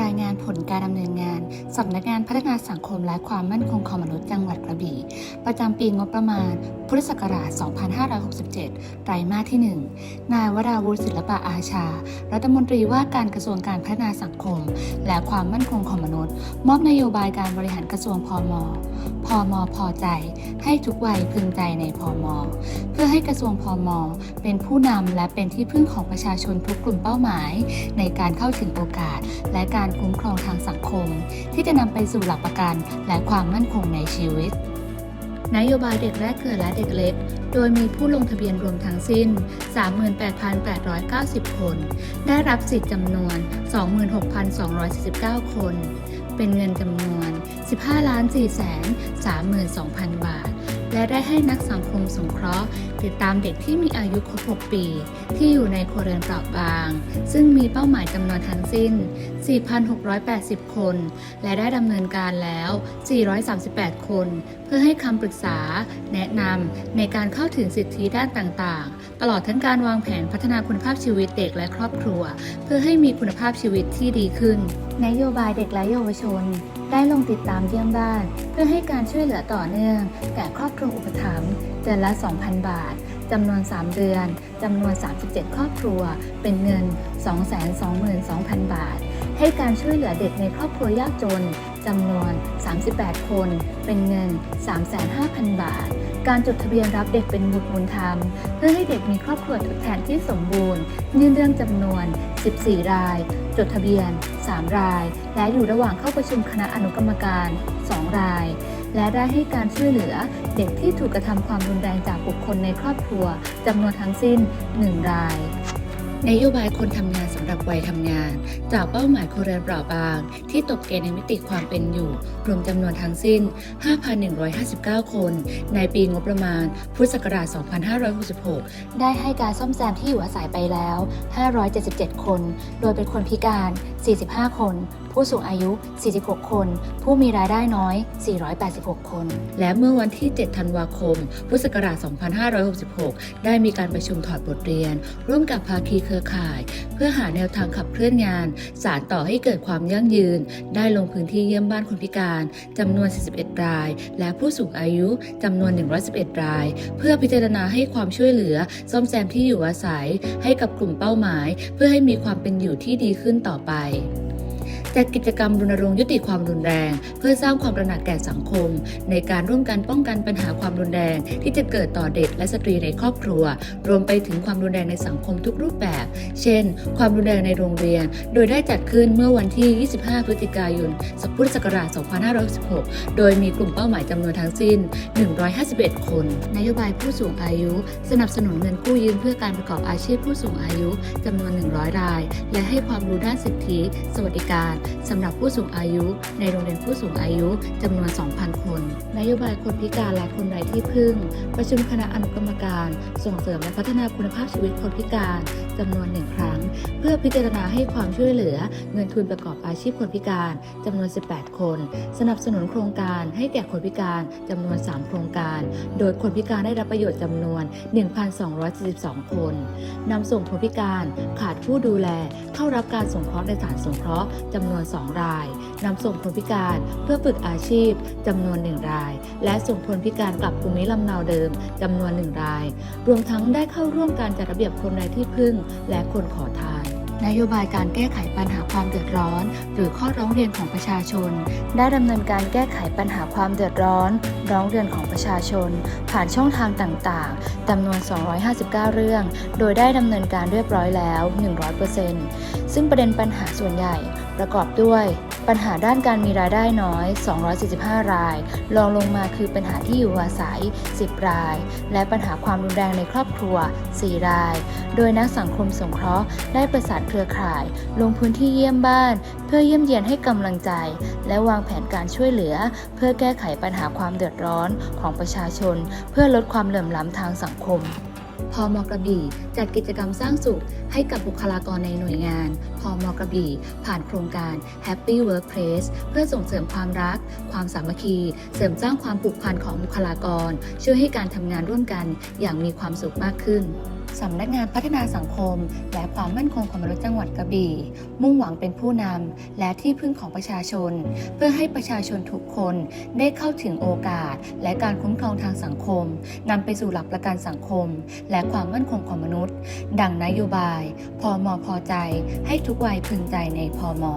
รายงานผลการดำเนินงานสำนักงานพัฒนาสังคมและความมั่นคงของมนุษย์จังหวัดกระบี่ ประจำปีงบประมาณ พุทธศักราช 2567 ไตรมาสที่ 1 นายวราวุฒิศิลปะอาชา รัฐมนตรีว่าการกระทรวงการพัฒนาสังคม และความมั่นคงของมนุษย์ มอบนโยบายการบริหารกระทรวงพมพมพอใจ ให้ทุกวัยพึงใจในพม พื่อให้กระทรวงพอมเป็นผู้นำและเป็นที่พึ่งของประชาชนทุกกลุ่มเป้าหมาย ในการเข้าถึงโอกาส และการคุ้มครองทางสังคม ที่จะนำไปสู่หลักประกันและความมั่นคงในชีวิตนโยบายเด็กแรกเกิดและเด็กเล็ก โดยมีผู้ลงทะเบียนรวมทั้งสิ้น 38,890 คน ได้รับสิทธิ์จำนวน 26,249 คน เป็นเงินจำนวน 15 4 3 2,000 บาท และได้ให้นักสังคมสงเคราะห์ ติดตามเด็กที่มีอายุครบ 6 ปี ที่อยู่ในครัวเรือนเปราะบาง ซึ่งมีเป้าหมายจำนวนทั้งสิ้น 4,680 คน และได้ดำเนินการแล้ว 438 คน เพื่อให้คำปรึกษา แนะนำในการเข้าถึงสิทธิด้านต่างๆ ตลอดทั้งการวางแผนพัฒนาคุณภาพชีวิตเด็กและครอบครัว เพื่อให้มีคุณภาพชีวิตที่ดีขึ้น นโยบายเด็กและเยาวชน ได้ลงติดตามเยี่ยมบ้าน เพื่อให้การช่วยเหลือต่อเนื่อง แก่ครอบครัวอุปถัมภ์เดือนละ 2,000 บาทจำนวน 3 เดือนจำนวน 37 ครอบครัว เป็นเงิน 222,000 บาท ให้การช่วยเหลือเด็กในครอบครัวยากจนจำนวน 38 คน เป็นเงิน 3,500,000บาท การจดทะเบียนรับเด็กเป็นบุตรบุญธรรม เพื่อให้เด็กมีครอบครัวทดแทนที่สมบูรณ์ ยื่นเรื่องจำนวน 14 ราย จดทะเบียน 3 ราย และอยู่ระหว่างเข้าประชุมคณะอนุกรรมการ 2 ราย และได้ให้การช่วยเหลือเด็กที่ถูกกระทำความรุนแรงจากบุคคลในครอบครัวจำนวนทั้งสิ้น 1 ราย นโยบายคนทำงานสำหรับวัยทำงาน จากเป้าหมายครเรียนเปราะบาง ที่ตกเกณฑ์ในมิติความเป็นอยู่ รวมจำนวนทั้งสิ้น 5,159 คน ในปีงบประมาณ พุทธศักราช 2566 ได้ให้การซ่อมแซมที่อยู่อาศัยไปแล้ว 577 คน โดยเป็นคนพิการ 45 คน ผู้สูงอายุ 46 คน ผู้มีรายได้น้อย 486 คน และเมื่อวันที่ 7 ธันวาคม พุทธศักราช 2566 ได้มีการประชุมถอดบทเรียน ร่วมกับภาคีเครือข่าย เพื่อหาแนวทางขับเคลื่อนงาน สารต่อให้เกิดความยั่งยืน ได้ลงพื้นที่เยี่ยมบ้านคนพิการจำนวน 41 ราย และผู้สูงอายุจำนวน 111 ราย เพื่อพิจารณาให้ความช่วยเหลือซ่อมแซมที่อยู่อาศัย ให้กับกลุ่มเป้าหมาย เพื่อให้มีความเป็นอยู่ที่ดีขึ้นต่อไป จัดกิจกรรมรณรงค์ยุติความรุนแรง เพื่อสร้างความตระหนักแก่สังคม ในการร่วมกันป้องกันปัญหาความรุนแรง ที่จะเกิดต่อเด็กและสตรีในครอบครัว รวมไปถึงความรุนแรงในสังคมทุกรูปแบบ เช่น ความรุนแรงในโรงเรียน โดยได้จัดขึ้นเมื่อวันที่ 25 พฤศจิกายนพุทธศักราช 2516 โดยมีกลุ่มเป้าหมายจำนวนทั้งสิ้น 151 คน นโยบายผู้สูงอายุ สนับสนุนเงินกู้ยืมเพื่อการประกอบอาชีพผู้สูงอายุจำนวน 100 ราย และให้ความรู้ด้านสิทธิ สวัสดิการสำหรับผู้สูงอายุ ในโรงเรียนผู้สูงอายุจำนวน 2,000 คน นโยบายคนพิการและคนไร้ที่พึ่ง ประชุมคณะอนุกรรมการ ส่งเสริมและพัฒนาคุณภาพชีวิตคนพิการจำนวนหนึ่งครั้ง เพื่อพิจารณาให้ความช่วยเหลือเงินทุนประกอบอาชีพคนพิการจำนวน 18 คน สนับสนุนโครงการให้แก่คนพิการจำนวน 3 โครงการ โดยคนพิการได้รับประโยชน์จำนวน 1,242คน นำส่งคนพิการขาดผู้ดูแล เข้ารับการสงเคราะห์ในสถานสงเคราะห์จำนวนนวน 2 รายนำส่งคนพิการเพื่อฝึกอาชีพจำนวน 1 ราย และส่งคนพิการกลับภูมิลำเนาเดิมจำนวน 1 ราย รวมทั้งได้เข้าร่วมการจัดระเบียบคนไร้ที่พึ่ง และคนขอทานนโยบายการแก้ไขปัญหาความเดือดร้อน หรือข้อร้องเรียนของประชาชน ได้ดำเนินการแก้ไขปัญหาความเดือดร้อน ร้องเรียนของประชาชน ผ่านช่องทางต่างๆจำนวน 259 เรื่อง โดยได้ดำเนินการเรียบร้อยแล้ว 100%ซึ่งประเด็นปัญหาส่วนใหญ่ ประกอบด้วยปัญหาด้านการมีรายได้น้อย 245 ราย รองลงมาคือปัญหาที่อยู่อาศัย 10 ราย และปัญหาความรุนแรงในครอบครัว 4 ราย โดยนักสังคมสงเคราะห์ได้ประสานเครือข่าย ลงพื้นที่เยี่ยมบ้าน เพื่อเยี่ยมเยียนให้กำลังใจ และวางแผนการช่วยเหลือ เพื่อแก้ไขปัญหาความเดือดร้อนของประชาชน เพื่อลดความเหลื่อมล้ำทางสังคม พมกระบี่จัดกิจกรรมสร้างสุขให้กับบุคลากรในหน่วยงานพมกระบี่ผ่านโครงการ Happy Workplace เพื่อส่งเสริมความรัก ความสามัคคี เสริมสร้างความผูกพันของบุคลากร ช่วยให้การทำงานร่วมกันอย่างมีความสุขมากขึ้น สำนักงานพัฒนาสังคม และความมั่นคงของมนุษย์จังหวัดกระบี่ มุ่งหวังเป็นผู้นำและที่พึ่งของประชาชน เพื่อให้ประชาชนทุกคนได้เข้าถึงโอกาส และการคุ้มครองทางสังคมนำไปสู่หลักประกันสังคม และความมั่นคงของมนุษย์ ดังนโยบาย พอมอพอใจ ให้ทุกวัยพึงใจในพอมอ